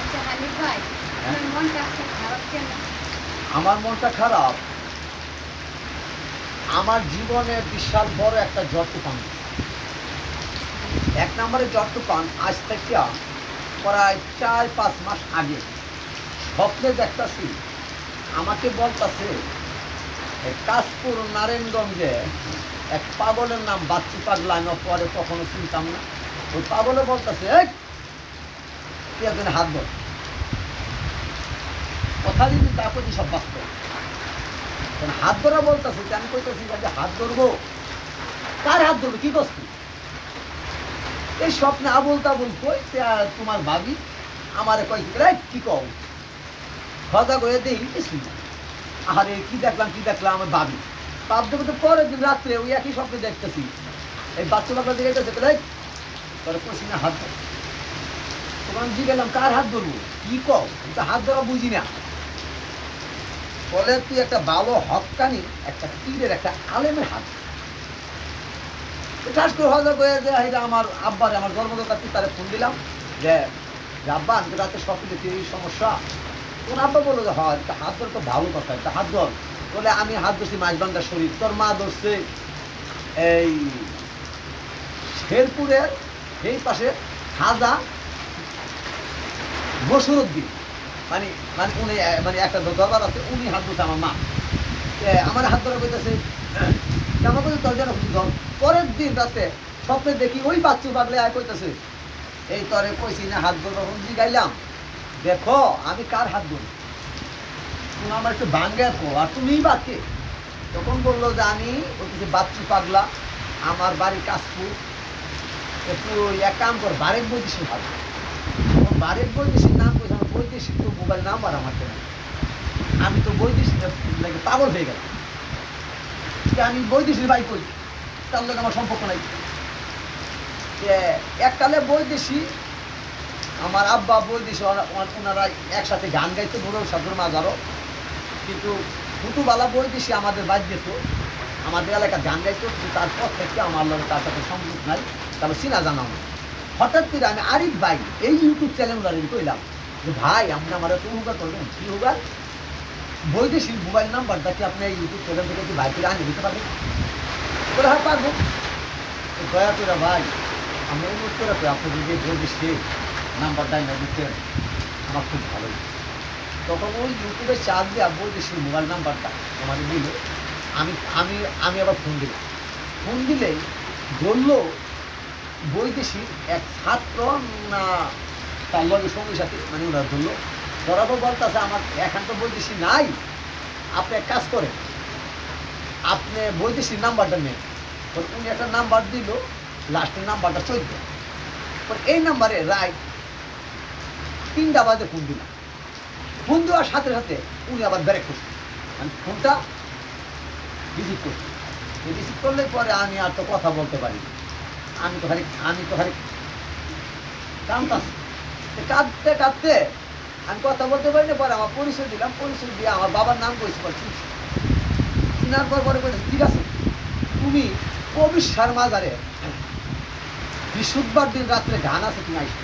আচ্ছা কেন? আমার মনটা খারাপ। আমার জীবনে বিশাল বড় একটা জ্বর তুফান এক নম্বরে জ্বর তুফান আজ থেকে প্রায় চার পাঁচ মাস আগে। স্বপ্নে দেখতাছি আমাকে বলতাছে কাশপুর নারায়ণগঞ্জে এক পাগলের নাম বাচ্চু পাগলা আমি পরে কখনো চিনতাম না। ওই পাগলে বলতেছে একদিন হাত ধর। কথা দিবি তা করছি সব বাস্তব হাত ধরা বলতেছে আমি কইতেছি যে হাত ধরবো। কার হাত ধরবো, কি করছি এই স্বপ্নে আবুল তাবুল কই তোমার ভাবি আমারে রে কি কও? খাওয়া করে দেই কিছুই আরে কি দেখলাম কি দেখলাম আমার ভাবি। ভাবতে ভাবতে পরের দিন রাত্রে ওই একই স্বপ্নে দেখতেছি। এই বাচ্চা বাচ্চা দিকে গেছে তোরে কইছি না হাত জি গেলাম কার হাত ধরবো? কি কও? আমি তো হাত ধরা বুঝি না। বলে, তুই একটা ভালো হকানি, একটা তীরের, একটা আলেমের হাত হজা আমার আব্বার, আমার পিতারে ফোন দিলাম যে আব্বা আমি রাতে সমস্যা? তোর আব্বা বলল যে, হয়, একটা হাত ধর তো ভালো কথা, একটা হাত ধর। বলে, আমি হাত ধরছি মাঝবান্ধার শরীর। তোর মা ধরছে এই শেরপুরের সেই পাশে খাজা বসুরুদ্দিন মানে মানে উনি মানে একটা দরবার আছে, উনি হাত ধরছে আমার মা। আমার হাত ধরে কইতেছে কই তোর যেন খুশি ধর পরের দিন রাতে স্বপ্নে দেখি ওই বাচ্চু বাগলে আয় কইতেছে, এই তরে কইছি না হাত ধরবো হুন্দি গাইলাম দেখো, আমি কার হাত ধরি? তুমি আমার একটু ভাঙ্গে রাখো, আর তুমিই বাকে তখন বলল যে আমি ওই বলতেছি, বাচ্চু পাগলা, আমার বাড়ি কাশপুর। একটু এক কাম কর বারেক বৈদেশিক ভালো। বারেক বৈদেশিক নাম কইছে, আমার বৈদেশিক তো মোবাইল নাম্বার আমার কেন? আমি তো বৈদেশিক লাগে পাগল হয়ে গেলাম। আমি বৈদেশিক বাই করি তার লোক আমার সম্পর্ক নাই। যে এককালে বৈদেশি, আমার আব্বা বৈদেশি ওনারা একসাথে গান গাইতে, বড় সাধুর মাজারও কিন্তু ফুটুবালা বৈদেশি আমাদের বাদ যেত আমাদের এলাকার গান গাইতো তারপর থেকে আমার লোক তার সাথে সংযোগ নাই। তারপর চিনা জানা নাই হঠাৎ করে আমি আরিফ ভাই, এই ইউটিউব চ্যানেল কইলাম যে, ভাই, আপনি আমার তো হুগা করবেন? কি হুগা বৈদেশিক মোবাইল নাম্বারটা কি আপনি এই ইউটিউব চ্যানেল থেকে কি ভাই করে আনিয়ে দিতে পারবেন? বলে হ্যাঁ পারব। দয়া করে ভাই, আমি অনুরোধ করে আপনি যদি বৈদেশিক নাম্বারটা এনে দিতেন, আমার খুব ভালো তখন ওই ইউটিউবে চার্জ দেওয়া বৈদেশিক মোবাইল নাম্বারটা আমাকে দিল। আমি আমি আমি আবার ফোন দিলাম। ফোন দিলেই ধরলো বৈদেশিক এক ছাত্র, না, তার লগে সঙ্গী সাথে মানে ওরা ধরলো পর বলতেছে, আমার এখন তো বৈদেশিক নাই। আপনি এক কাজ করেন, আপনি বৈদেশিক নাম্বারটা নেন। উনি একটা নাম্বার দিল, লাস্টের নাম্বারটা চোদ্দ। এই নাম্বারে রায় তিনটা বাজে ফোন দিলাম ফোন দেওয়ার সাথে সাথে উনি আবার ব্যারেক করছে। মানে ফোনটা রিসিভ করছে। রিসিভ করলে পরে আমি আর তো কথা বলতে পারি না। আমি তো খালি আমি তো কাঁদতাছি। তো কাঁদতে কাঁদতে আমি কথা বলতে পারি না, পরে আমার পরিচয় দিলাম, পরিচয় দিয়ে আমার বাবার নাম কইছি বলছি চিনার পর পরে বলেছে, ঠিক আছে, তুমি কবির মাজারে বৃহস্পতিবার দিন রাত্রে গান আছে তুমি আইসো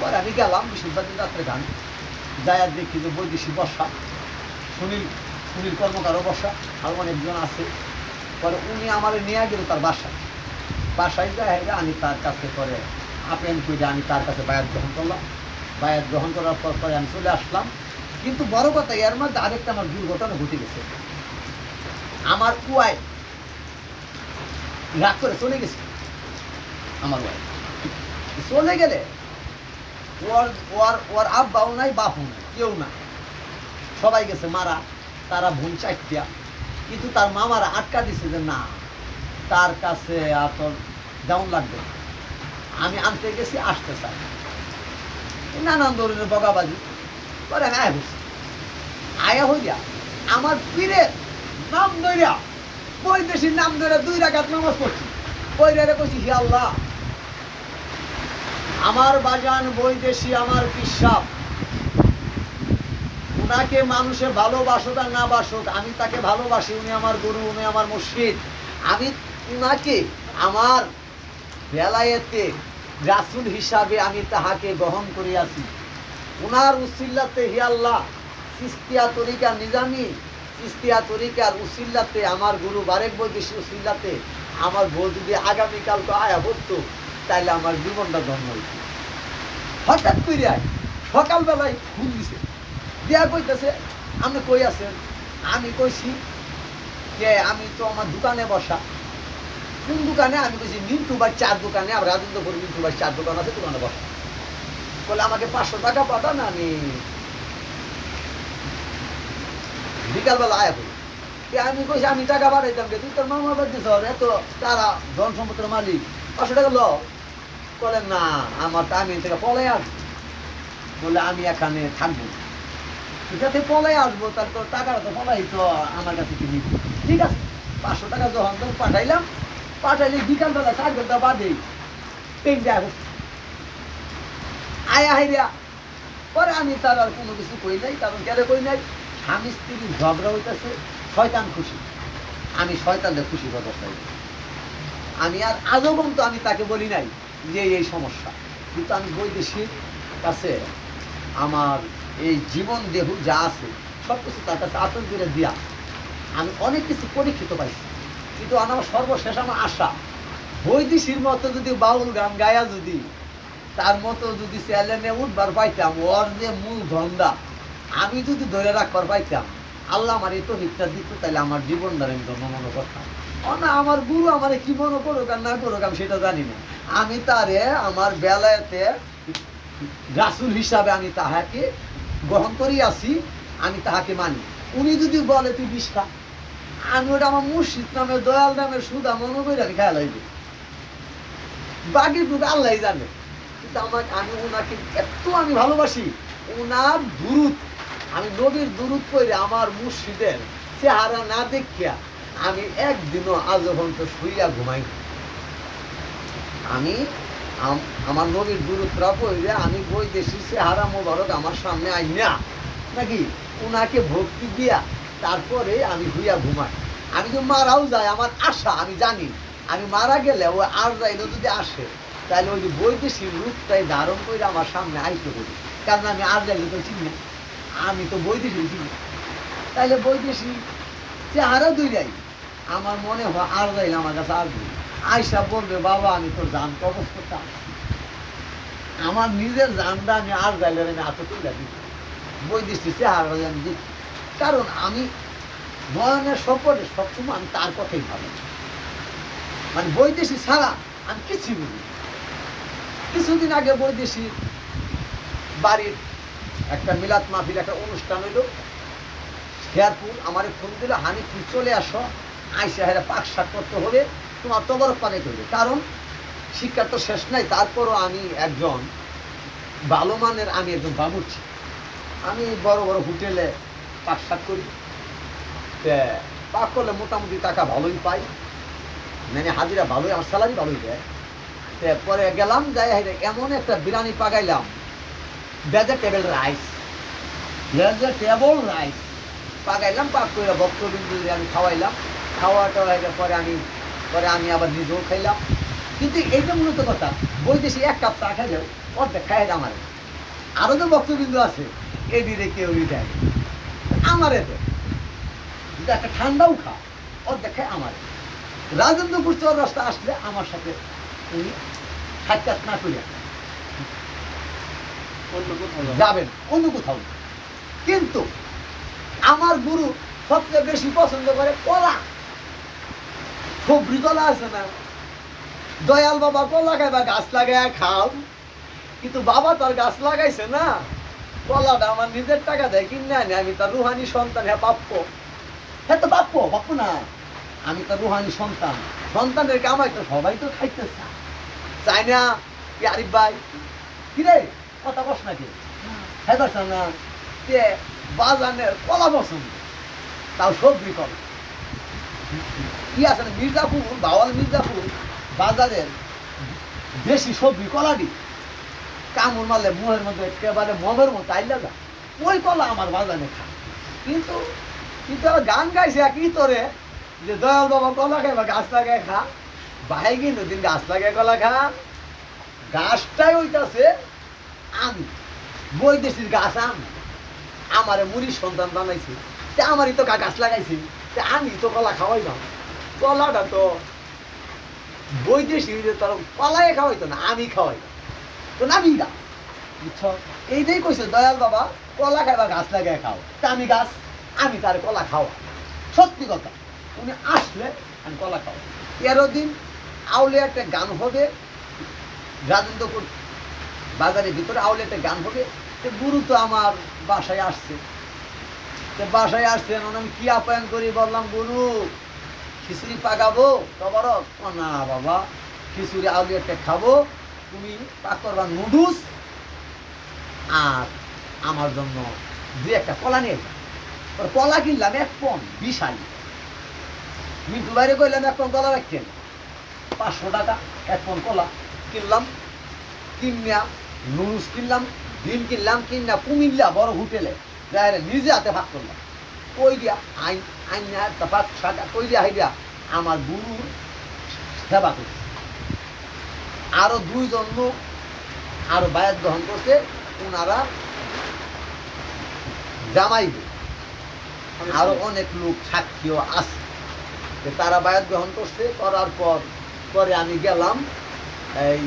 পরে আমি গেলাম, বৃহস্পতিবার দিন রাত্রে গান আর দেখি যে বৈদেশিক বর্ষা, সুনীল সুনীল কর্মকারও বর্ষা আর অনেকজন আছে। পরে উনি আমার নিয়ে গেল তার বাসায়। বাসায় যাই আমি তার কাছে পরে আপেন করে আমি তার কাছে বায়াত গ্রহণ করলাম। বায়াত গ্রহণ করার পর পরে আমি চলে আসলাম। কিন্তু বড় কথা, এর মধ্যে আরেকটা আমার দুর্ঘটনা ঘটে গেছে। আমার কুয়ায় রাগ করে চলে গেছে। আমার ওয়াই চলে গেলে ওর ওর ওর আব্বাও নাই, বাপও নাই, কেউ নাই। সবাই গেছে মারা, তারা ভুল চারটিয়া কিন্তু তার মামারা আটকা দিছে যে না তার কাছে আর তোর যেমন লাগবে। আমি আনতে গেছি, আসতে চাই। নানান ধরনের বগাবাজি পরে আমি আয়া বসছি আয়া হইয়া আমার পীরের নাম ধরিয়া বৈদেশির নাম ধরে দুই রাখাত নামাজ পড়ছি। রে কইছি, হে আল্লাহ, আমার বাজান বৈদেশি, আমার পিসাব। উনাকে মানুষে ভালোবাসুক আর না বাসুক, আমি তাকে ভালোবাসি, উনি আমার গুরু, উনি আমার মুর্শিদ। আমি উনাকে আমার বেলায়েতে রাসুল হিসাবে আমি তাহাকে গ্রহণ করিয়াছি? উনার উসিল্লাতে হি আল্লাহ, চিস্তিয়া তরিকা নিজামি, চিস্তিয়া তরিকার উসিল্লাতে আমার গুরু বারেক বৈদেশি উসিল্লাতে আমার বউ যদি আগামীকাল তো আয়া হতো তাইলে আমার জীবনটা ধন্য হইত। হঠাৎ করে আয় সকালবেলায় ফোন দিছে। দিয়া কইতেছে, আপনি কই আছেন? আমি কইছি যে, আমি তো আমার দোকানে বসা। কোন দোকানে? আমি মিন্টু ভাই চার দোকানে, আমার রাজেন্দ্রপুর মিন্টু ভাই চার দোকান আছে, দোকানে বসা। বলে, আমাকে পাঁচশো টাকা পাঠান, আমি বিকালবেলা আয়া করি। আমি কইছি, আমি টাকা পাঠাইতাম কে? তুই তোর মামা বাড়ি স্যার এত তারা ধন সম্পত্তির মালিক, পাঁচশো টাকা ল বলে, না, আমার তা আমি থেকে পলে আসব। বলে, আমি এখানে থাকব। যাতে পলাই আসব তার তো টাকাটা তো পলাই, তো আমার কাছে নিবি। ঠিক আছে, পাঁচশো টাকা যখন পাঠাইলাম পাঠাইলে বিকালবেলা চার ঘণ্টা বাদে তিনটা আয়া হাইরা, পরে আমি তার আর কোনো কিছু কই নাই, কারণ কেন কই নাই? স্বামী স্ত্রীর ঝগড়া হইতেছে, শয়তান খুশি। আমি শয়তানদের খুশি ব্যবস্থায় আমি আর আজও পর্যন্ত আমি তাকে বলি নাই যে এই সমস্যা। কিন্তু আমি বৈদেশিক কাছে আমার এই জীবন দেহ যা আছে সব কিছু তার কাছে আতঙ্ক করে দিয়া আমি অনেক কিছু পরীক্ষিত পাইছি। কিন্তু আমার সর্বশেষ আমার আশা। বৈদেশির মতো যদি বাউল গান গায়া যদি, তার মতো যদি চ্যালেঞ্জে উঠবার পাইতাম, ওর যে মূল ধন্দা, আমি যদি ধরে রাখবার পাইতাম, আল্লাহ আমার এই তো হিটটা দিত তাহলে আমার জীবন দ্বারা আমি ধন্য মনে করতাম। না, আমার গুরু আমার কি মনে করুক আর না করুক, আমি সেটা জানি না। আমি তারে আমার বেলাতে রাসুল হিসাবে আমি তাহাকে গ্রহণ করিয়াছি, আমি তাহাকে মানি। উনি যদি বলে তুই বিষ খা। আমি ওটা আমার মুর্শিদ নামে, দয়াল নামের সুদা মনে করে আমি খেয়াল হইবে বাকি টুকু আল্লাহ জানে। কিন্তু আমার আমি ওনাকে এত আমি ভালোবাসি ওনার দুরুদ, আমি নবীর দুরুদ করে আমার মুর্শিদের চেহারা না দেখিয়া আমি একদিনও আজ পর্যন্ত শুইয়া ঘুমাই আমি আমার নবীর দূরত্রা পড়লে আমি বৈদেশিক চেহারা মোবারক আমার সামনে আইনা। নাকি ওনাকে ভক্তি দিয়া তারপরে আমি হুইয়া ঘুমাই। আমি তো মারাও যাই আমার আশা, আমি জানি। আমি মারা গেলে ও আর যাইলে যদি আসে, তাহলে ওই যে বৈদেশিক রূপটাই ধারণ করে আমার সামনে আইতে করি কারণ আমি আর যাইলে তো চিনি আমি তো বৈদেশিক চিনি তাইলে বৈদেশিক চেহারা দুই যাই আমার মনে হয় আর যাইলে আমার কাছে আর দুই আয়সা বলবে, বাবা, আমি তোর জান কবচ করতে। আমার নিজের জানটা আমি আর যাইলে আমি হাতে তুলে দিই বৈদেশিক চেহারা আমি দিই কারণ আমি নয়নের সপরে সবসময় আমি তার কথাই ভাবি। মানে বৈদেশি ছাড়া আমি কিছুই বুঝি। কিছুদিন আগে বৈদেশি বাড়ির একটা মিলাদ মাহফিল, একটা অনুষ্ঠান হইল। শেয়ারপুর, আমার ফোন দিল, হানি, তুই চলে আসো। আইসা হেরা পাক শাক করতে হবে তোমার তবরক পানে করবে কারণ শিক্ষার তো শেষ নাই, তারপরও আমি একজন ভালো মানের, আমি একজন বাবুর্চি। আমি বড় বড় হোটেলে পাক সাত করি পাক করলে মোটামুটি টাকা ভালোই পাই। মানে হাজিরা ভালোই, আমার স্যালারি ভালোই দেয়। পরে গেলাম, যাই হাইরে এমন একটা বিরিয়ানি পাকাইলাম। ভেজিটেবল রাইস ভেজিটেবল রাইস পাকাইলাম, পাক করে ভক্তবিন্দু আমি খাওয়াইলাম খাওয়া টাওয়াইলে পরে আমি পরে আমি আবার নিজেও খাইলাম। কিন্তু এইটা মূলত কথা, বৈদেশিক এক কাপ চা খাইলেও অর্ধেক খাই আমার। আরও তো ভক্তবিন্দু আছে এই কেউ দেয় আমার যদি একটা ঠান্ডাও খা অর্ধেক খায় আমার রাজেন্দ্রপুর আসলে আমার সাথে উনি সাক্ষাৎ না করিয়া। যাবেন? অন্য কোথাও। কিন্তু আমার গুরু সবচেয়ে বেশি পছন্দ করে কলা সবরি কলা আছে না। দয়াল বাবা কলা খাইবা গাছ লাগায় খাও। কিন্তু বাবা তার গাছ লাগাইছে না। কলাটা আমার নিজের টাকা দেয় কিনে আনি আমি তার রুহানি সন্তান হ্যাঁ প্রাপ্য হ্যাঁ তো প্রাপ্য প্রাপ্য না। আমি তার রুহানি সন্তান। সন্তানের কামাই তো সবাই তো খাইতেছে। চাই না কি আরিফ ভাই? কি রে কথা কস নাকি? হ্যাঁ। দশ না তে বাজানের কলা পছন্দ? তাও সবজি কলা কি আছে না মির্জাপুর বাওয়াল মির্জাপুর বাজারের বেশি সবজি কলাডি কামড় মারলে মুহের মধ্যে একেবারে মমের মতো আইলা যা। ওই কলা আমার বাজারে খা। কিন্তু কিন্তু গান গাইছে কি তোরে যে, দয়াল বাবা, কলা খাই বা গাছ লাগায় খা। ভাই কিন্তু দিন গাছ লাগায় কলা খা। গাছটাই ওইটাছে আমি। বৈদেশির গাছ আমি। আমারে মুড়ির সন্তান বানাইছি। তে আমারই তো গাছ লাগাইছি। তে আমি তো কলা খাওয়াই না কলাটা তো বৈদেশিক তোর কলাই খাওয়াইতো না, আমি খাওয়াই তো নামি গা বুঝছ এইটাই কইছে দয়াল বাবা, কলা খাইবা গাছ লাগাই খাও। তা আমি গাছ, আমি তার কলা খাওয়া সত্যি কথা উনি আসলে আমি কলা খাওয়া তেরো দিন আউলে একটা গান হবে, রাজেন্দ্রপুর বাজারের ভিতরে আউলে একটা গান হবে। তো গুরু তো আমার বাসায় আসছে। তো বাসায় আসছেন আমি কি আপ্যায়ন করি? বললাম, গুরু, খিচুড়ি পাকাবো তবর না বাবা, খিচুড়ি আলু একটা খাব। তুমি পাক করবা নুডলস আর আমার জন্য দুই একটা কলা নিয়ে। কলা কিনলাম এক পন বিশাল। মিন্টু বাইরে কইলাম এক পন কলা রাখছেন পাঁচশো টাকা, এক পন কলা কিনলাম, কিনিয়া নুডলস কিনলাম, ডিম কিনলাম কিনা কুমিল্লা বড় হোটেলে যাই নিজে হাতে ভাগ করলাম। কই দিয়া আইন আইন ভাগ সাকা কই দিয়া হাই দিয়া আমার গুরুর সেবা করছে। আরও দুইজন লোক আরও বায়াত গ্রহণ করছে ওনারা জামাইবে। আরও অনেক লোক সাক্ষীও আছে। যে তারা বায়াত গ্রহণ করছে, করার পর, পরে আমি গেলাম, এই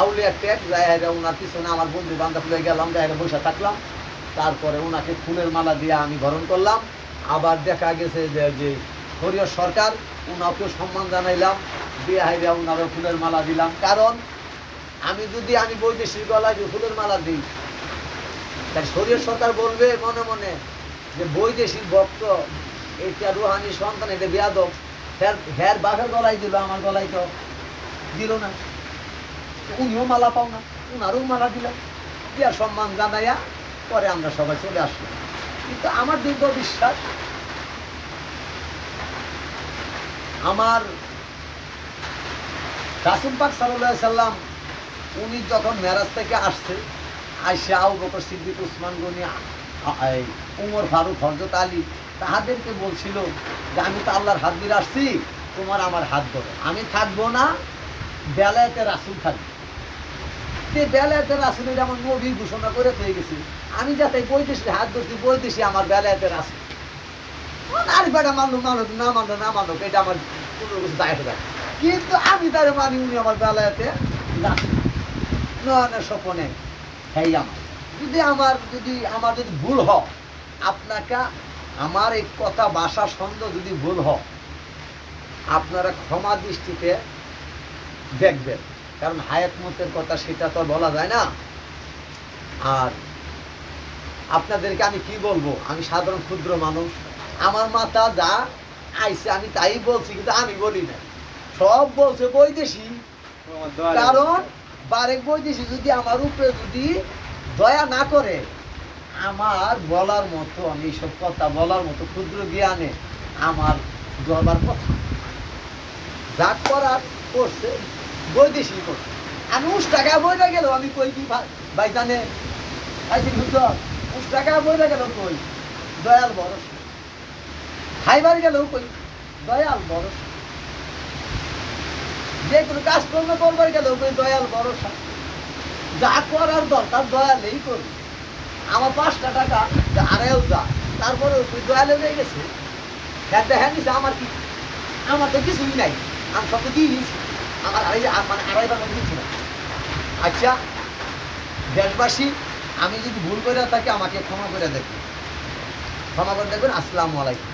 আউলিয়া ট্যাগ, যাই ওনার পিছনে আমার বন্ধু বান্ধব লয়ে গেলাম হাইরা বসে থাকলাম। তারপরে ওনাকে ফুলের মালা দিয়ে আমি বরণ করলাম। আবার দেখা গেছে যে যে হরিয় সরকার ওনাকেও সম্মান জানাইলাম। দিয়ে হাইরা ওনারও ফুলের মালা দিলাম। কারণ আমি যদি আমি বৈদেশিক গলায় যে ফুলের মালা দিই। তাই শরীর সরকার বলবে মনে মনে যে বৈদেশিক ভক্ত, এটা রুহানি সন্তান, এটা বিয়াদব। হ্যার হ্যার বাঘের গলায় দিল, আমার গলায় তো দিল না। উনিও মালা পাও না, উনারও মালা দিলাম দিয়া সম্মান জানাইয়া পরে আমরা সবাই চলে আসলাম। কিন্তু আমার দীর্ঘ বিশ্বাস, আমার রাসুল পাক সাল্লাহ সাল্লাম উনি যখন মেরাজ থেকে আসছে আইসা আবু বকর সিদ্দিক, উসমান গনি উমর ফারুক হরজত আলী, তাহাদেরকে বলছিল যে, আমি তো আল্লাহর হাত দিয়ে আসছি, তোমার আমার হাত ধরো। আমি থাকব না, বেলায়েতে রাসুল থাকবে। যে বেলায়েতে রাসুলের আমার নবী ঘোষণা করে হয়ে গেছি। আমি যাতে বৈদেশি হাত ধরছি, বৈদেশি আমার বেলায়েতে রাসুল। আর বেটা মানলো মানুষ না মানলো না মানলো এটা আমার কোনো কিছু দায় যায় কিন্তু আমি তার মানি উনি আমার রাসুল নয়নের স্বপনে। হ্যাঁ আমার, যদি আমার যদি আমার যদি ভুল হয়, আপনাকে আমার এই কথা ভাষা ছন্দ যদি ভুল হয়, আপনারা ক্ষমা দৃষ্টিতে দেখবেন। কারণ হায়াত মতের কথা সেটা তো বলা যায় না। আর আপনাদেরকে আমি কি বলব? আমি সাধারণ ক্ষুদ্র মানুষ। আমার মাথা যা আইসে আমি তাই বলছি, কিন্তু আমি বলি না সব বলছে বৈদেশি। কারণ বারেক বৈদেশি যদি আমার উপরে যদি দয়া না করে আমার বলার মতো আমি এইসব কথা বলার মতো ক্ষুদ্র জ্ঞানে আমার গলার কথা। যা করার করছে বৈদেশিক করছে। আমি উস টাকা বইটা গেল আমি কই কি ভাই- জানে উস টাকা বইটা গেল কই? দয়াল বরস। খাইবার গেল কই? দয়াল বরস। যে কোনো কাজকর্ম করবার গেল ওই দয়াল ভরসা। যা করার দরকার দয়ালেই করবে। আমার পাঁচটা টাকা আড়াইও যা তারপরে ওই দয়ালে হয়ে গেছে? হ্যাঁ দেখা নিছে, আমার কি? আমার তো কিছুই নাই। আমি সব দিয়ে দিয়েছি। আমার আড়াই মানে আড়াইবার মতো কিছু না। আচ্ছা দেশবাসী, আমি যদি ভুল করে থাকি, আমাকে ক্ষমা করে দেখবেন ক্ষমা করে দেখবেন আসসালামু আলাইকুম।